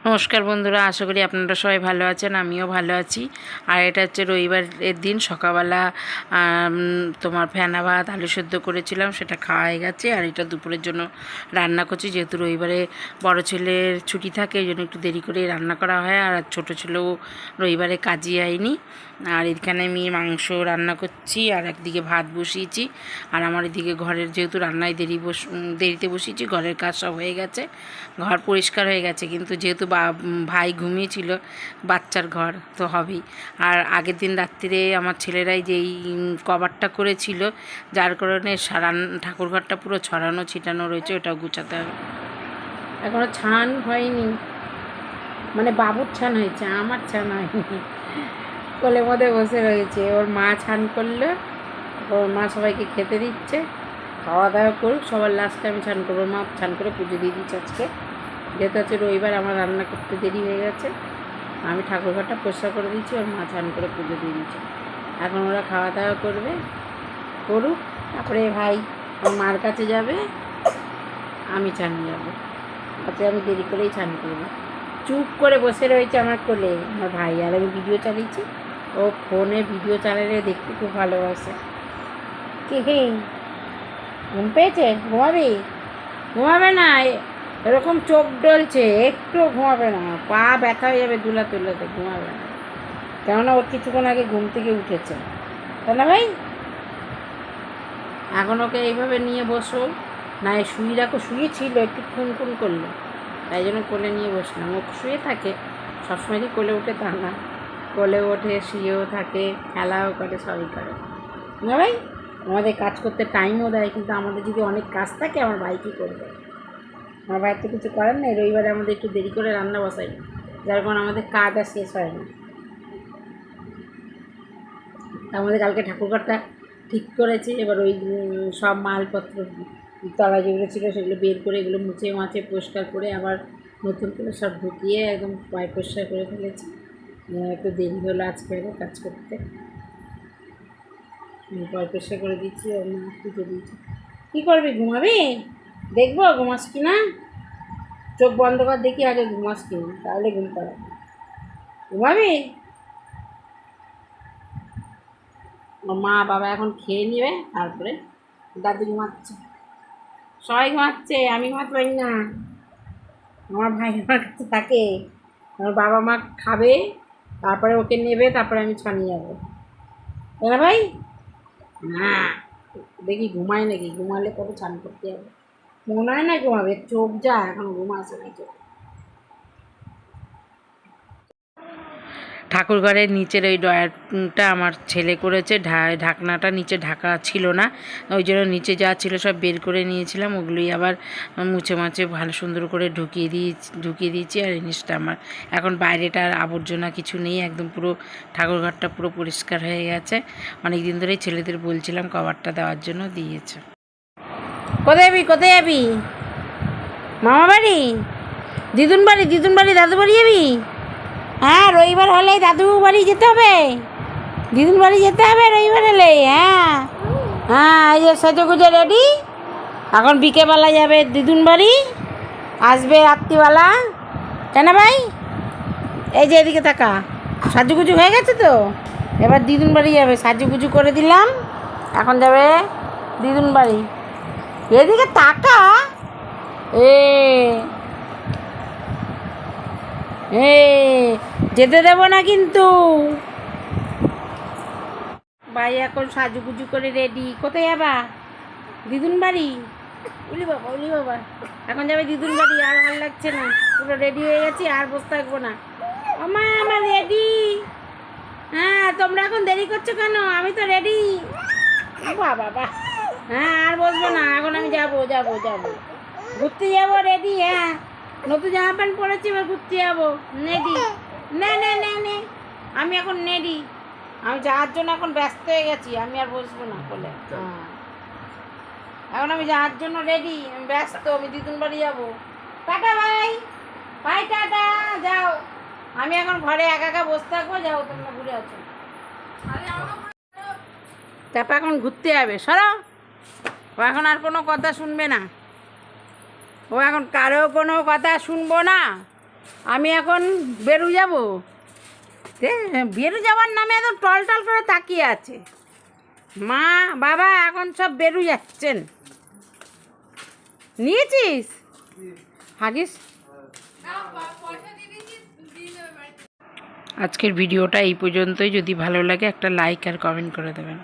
নমস্কার বন্ধুরা, আশা করি আপনারা সবাই ভালো আছেন, আমিও ভালো আছি। আর এটা হচ্ছে রবিবারের দিন, সকালবেলা তোমার ফেনা ভাত, আলু সেদ্ধ করেছিলাম, সেটা খাওয়া হয়ে গেছে, আর এটা দুপুরের জন্য রান্না করছি, যেহেতু রবিবারে বড় ছেলের ছুটি থাকে, এই জন্য একটু দেরি করে রান্না করা হয়, আর ছোট ছেলেও রবিবারে কাজে আইনি আর এখানে আমি মাংস রান্না করছি, আর একদিকে ভাত বসিয়েছি, আর আমার এদিকে ঘরের যেহেতু রান্নায় দেরি বস দেরিতে বসিয়েছি, ঘরের কাজ সব হয়ে গেছে, ঘর পরিষ্কার হয়ে গেছে, কিন্তু যেহেতু ভাই ঘুমিয়েছিল, বাচ্চার ঘর তো হবেই। আর আগের দিন রাত্রিরে আমার ছেলেরাই যেই কভারটা করেছিল, যার কারণে সারান ঠাকুরঘরটা পুরো ছড়ানো ছিটানো রয়েছে, ওটাও গুছাতে হবে। এখনও ছান হয়নি। মানে বাবুর ছান হয়েছে, আমার ছান হয়নি। কোলের মধ্যে বসে রয়েছে। ওর মা ছান করল, ওর মা সবাইকে খেতে দিচ্ছে। খাওয়া দাওয়া করুক, সবার লাস্টে আমি ছান করব। মা ছান করে পুজো দিয়ে দিচ্ছে আজকে। যেহেতু হচ্ছে রবিবার, আমার রান্না করতে দেরি হয়ে গেছে। আমি ঠাকুরঘরটা পরিষ্কার করে দিচ্ছি ওর মা ছান করে পুজো দিয়ে দিচ্ছে। এখন ওরা খাওয়া দাওয়া করবে, করুক। তারপরে ভাই ওর মার কাছে যাবে, আমি ছান যাব। তাতে আমি দেরি করেই ছান করব। চুপ করে বসে রয়েছে আমার কোলে। আমার ভাই আর আমি ভিডিও চালিয়েছি। ও ফোনে ভিডিও চালালে দেখতে খুব ভালোবাসে। কি ঘুম পেয়েছে? ঘুমাবি? ঘুমাবে না এরকম চোখ ডলছে, একটু ঘুমাবে না। পা ব্যথা হয়ে যাবে দুলা তুলাতে ঘুমাবে না। কেননা ওর কিছুক্ষণ আগে ঘুম থেকে উঠেছে। তাই না ভাই? এখন ওকে এইভাবে নিয়ে বসো। না, এ শুয়ে রাখো শুয়েছিল একটু খুন খুন করল। তাই জন্য কোলে নিয়ে বসলাম। ও শুয়ে থাকে, সবসময় কোলে উঠে তা না। কোলে ওঠে, শুয়েও থাকে, খেলাও করে, সবই করে। না ভাই? আমাদের কাজ করতে টাইমও দেয়, কিন্তু আমাদের যদি অনেক কাজ থাকে, আমার ভাই কী করবে? আমার ভাইয়ের তো কিছু করার নেই, রবিবারে আমাদের একটু দেরি করে রান্না বসাই। যার কারণে আমাদের কাজ আর শেষ হয় না। আমাদের কালকে ঠাকুরঘরটা ঠিক করেছে, এবার ওই সব মালপত্র তলা যেগুলো ছিল, সেগুলো বের করে এগুলো মুছে মাছে পরিষ্কার করে আবার নতুন করে সব ঢুকিয়ে একদম পায় পরিষ্কার করে ফেলেছি। একটু দেরি হলো আজকে কাজ করতে। আমি পয় পরিষ্কার করে দিচ্ছি, ওর মা পুজো দিয়েছি কী করবি, ঘুমাবি? দেখব ঘুমাস কি না? চোখ বন্ধ কর, দেখি আগে ঘুমাস কি না, তাহলে ঘুম পাড়াবি ঘুমাবি? মা বাবা এখন খেয়ে নেবে, তারপরে দাদু ঘুমাচ্ছে। সবাই ঘুমাচ্ছে, আমি ঘুমাতে পারি না। আমার ভাই কাছে থাকে আমার বাবা মা খাবে। তারপরে ওকে নেবে, তারপরে আমি ছানিয়ে যাব না ভাই? না। দেখি ঘুমায় নাকি? ঘুমালে কত ছান করতে যাবে মনে হয় না ঘুমাবে, চোখ যা, এখন ঘুম আসে না চোখ। ঠাকুরঘরের নিচের ওই ডয়ারটা আমার ছেলে করেছে, ঢা- ঢাকনাটা নিচে ঢাকা ছিল না, ওই জন্য নিচে যা ছিল সব বের করে নিয়েছিলাম, ওগুলোই আবার মুছে মাছে ভালো সুন্দর করে ঢুকিয়ে দিয়ে ঢুকিয়ে দিয়েছি আর জিনিসটা আমার। এখন বাইরেটা আর আবর্জনা কিছু নেই, একদম পুরো ঠাকুরঘরটা পুরো পরিষ্কার হয়ে গেছে। অনেক দিন ধরেই ছেলেদের বলছিলাম কভারটা দেওয়ার জন্য দিয়েছে। কোথায় যাবি কোথায় যাবি মামা বাড়ি দিদুন বাড়ি দিদুন বাড়ি দাদু বাড়ি যাবি হ্যাঁ রবিবার হলে দাদু বাড়ি যেতে হবে। দিদুন বাড়ি যেতে হবে রবিবার হলে হ্যাঁ। হ্যাঁ এই যে সেজে গুজে রেডি এখন বিকেবেলা যাবে দিদুন বাড়ি, আসবে রাত্রিবেলা। কেন ভাই? এই যে এদিকে তাকা, সাজুগুজু হয়ে গেছে তো? এবার দিদুন বাড়ি যাবে, সাজুগুজু করে দিলাম। এখন যাবে দিদুন বাড়ি। এদিকে তাকা। এ এ যেতে দেব না কিন্তু। ভাই, এখন সাজুগুজু করে রেডি কোথায় যাবা? দিদুন বাড়ি? উলি বাবা উলি বাবা। এখন যাবে দিদুন বাড়ি, আর ভালো লাগছে না। পুরো রেডি হয়ে গেছি, আর বসে থাকব না। আমা আমার রেডি হ্যাঁ তোমরা এখন দেরি করছ কেন? আমি তো রেডি বাবা বাবা। হ্যাঁ আর বসবো না। এখন আমি যাব যাব যাব। ঘুরতে যাব রেডি হ্যাঁ। নতুন জামা প্যান্ট পরেছি, এবার ঘুরতে যাব। নেডি না না না নে। আমি এখন নেডি। আমি যাওয়ার জন্য এখন ব্যস্ত হয়ে গেছি আমি আর বসবো না বলে হ্যাঁ। এখন আমি যাওয়ার জন্য রেডি আমি ব্যস্ত আমি দিদুন বাড়ি যাব। টাটা ভাই ভাই টাটা যাও। আমি এখন ঘরে একা একা বসে থাকব যাও তোমরা ঘুরে আছো তারপর এখন ঘুরতে যাবে। সরো। ও এখন আর কোনো কথা শুনবে না। ও এখন কারও কোনো কথা শুনব না। আমি এখন বেরু যাব। বেরু যাওয়ার নামে একদম টল টল করে তাকিয়ে আছে। মা, বাবা, এখন সব বেরু যাচ্ছেন। নিয়েছিস? হাগিস? আজকের ভিডিওটা এই পর্যন্তই। যদি ভালো লাগে একটা লাইক আর কমেন্ট করে দেবেন।